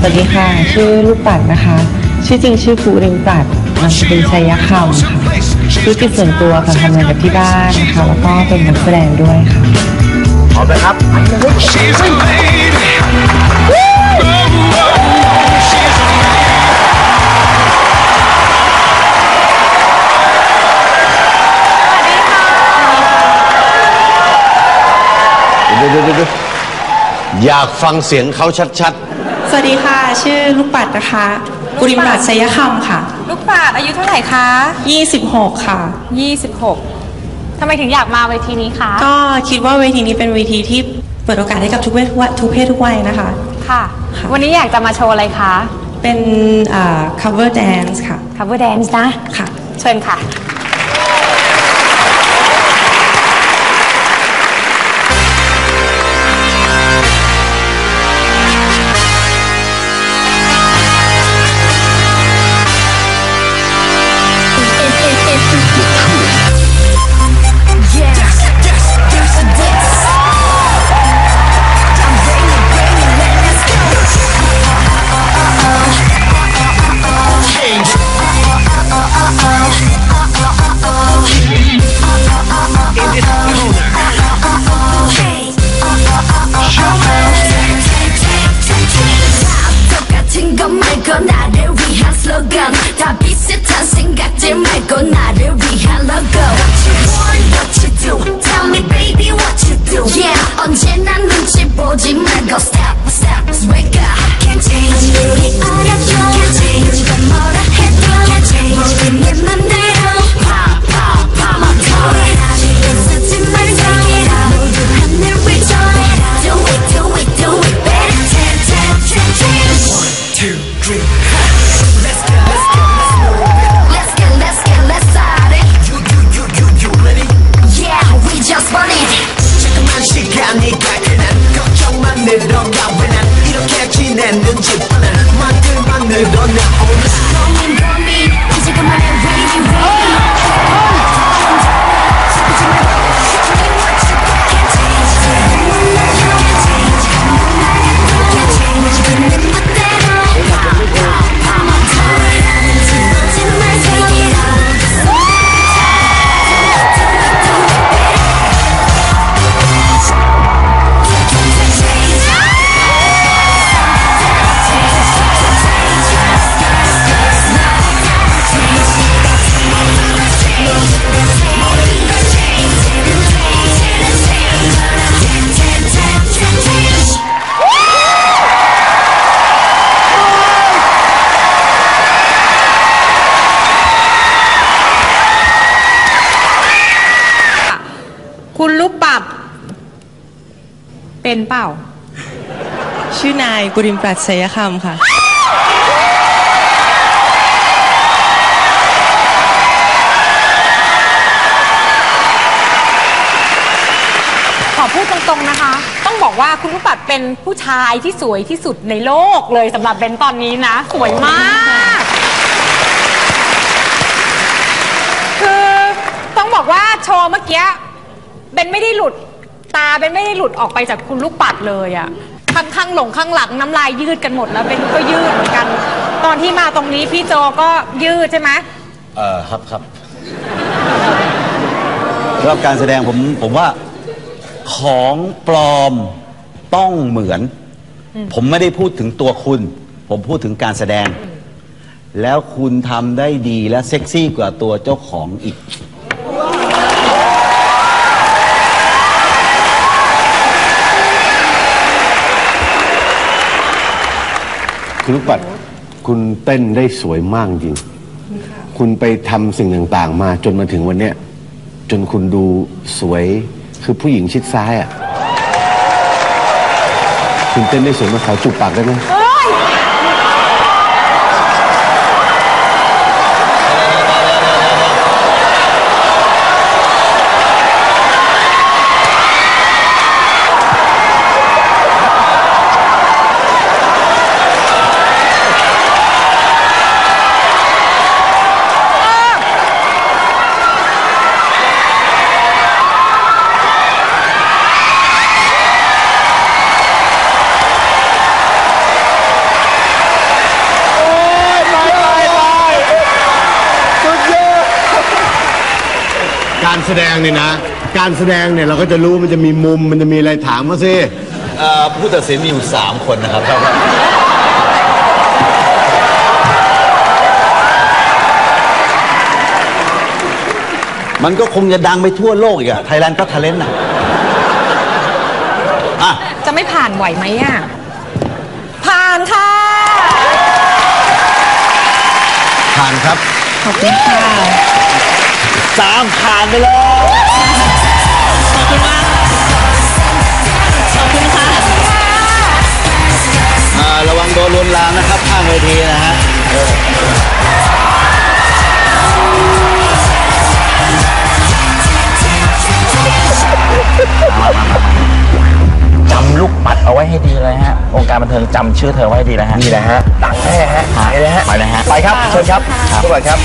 สวัสดีค่ะ ชื่อลูกปัดนะคะ ชื่อจริงชื่อภูริมปัดนามสกุลชัยคำค่ะธุรกิจส่วนตัวค่ะทำงานกับที่บ้านนะคะ แล้วก็เป็นนักแสดงด้วยค่ะพร้อมนะครับ She's a lady. Oh, she's a lady. เดี๋ยวเดี๋ยวเดี๋ยวอยากฟังเสียงเขาชัด สวัสดีค่ะ ชื่อลูกปัดนะคะ กุริมปัดชัยคำค่ะ ลูกปาดอายุเท่าไหร่คะ 26 ค่ะ 26ทำไมถึงอยากมาเวทีนี้คะก็คิดว่าเวทีนี้เป็นเวทีที่เปิดโอกาสให้กับทุกเพศทุกเพศทุกวัยนะคะ ค่ะ ค่ะ วันนี้อยากจะมาโชว์อะไรคะ เป็นอ่า cover dance ค่ะ cover dance นะ ค่ะ เชิญค่ะ 슬로건 다 비슷한 생각들 말고 나를 위한 로고 What you want, what you do Tell me baby what you do Yeah 언제나 눈치 보지 말고 Step, step, เป็นเปล่า ชื่อนายกุริมปัดชัยคำค่ะ ขอพูดตรงๆนะคะ ต้องบอกว่าคุณลูกปัดเป็นผู้ชายที่สวยที่สุดในโลกเลยสำหรับเบนตอนนี้นะ สวยมาก คือต้องบอกว่าโชว์เมื่อกี้เบนไม่ได้หลุด ตาเบนไม่ได้หลุดออกไปจากคุณลูกปัดเลยอะข้างข้างหลงข้างหลังน้ำลายยืดกันหมดแล้วเบนก็ยืดเหมือนกัน ตอนที่มาตรงนี้พี่โจก็ยืดใช่ไหมๆเออครับครับสำหรับการแสดงผมผมว่าของปลอมต้องเหมือน ผมไม่ได้พูดถึงตัวคุณ ผมพูดถึงการแสดง แล้วคุณทำได้ดีและเซ็กซี่กว่าตัวเจ้าของอีก คุณลูกปัดคุณเต้นได้สวยมากจริง คุณไปทำสิ่งต่างๆ มาจนมาถึงวันเนี้ยจนคุณดูสวยคือผู้หญิงชิดซ้ายอะ คุณเต้นได้สวยมากขอจูบปากได้ไหม การแสดงเนี่ยนะ การแสดงเนี่ยเราก็จะรู้มันจะมีมุมมันจะมีอะไรถามมาสิเอ่อผู้ตัดสินมีอยู่สามคนนะครับมันก็คงจะดังไปทั่วโลกอีกอะไทยแลนด์ก็ทะเลนต์อะอะ จะไม่ผ่านไหวไหมอะ ผ่านค่ะ ผ่านครับ ขอบคุณค่ะ สามผ่านไปเลยขอบคุณมากขอบคุณค่ะอ่าระวังโดนลวนลามนะครับข้างเวทีนะฮะจำลูกปัดเอาไว้ให้ดีเลยฮะวงการบันเทิงจำชื่อเธอไว้ให้ดีนะฮะนี่แหละฮะดังแน่ฮะหายเลยฮะไปเลยฮะไปครับเชิญครับลูกปัดครับ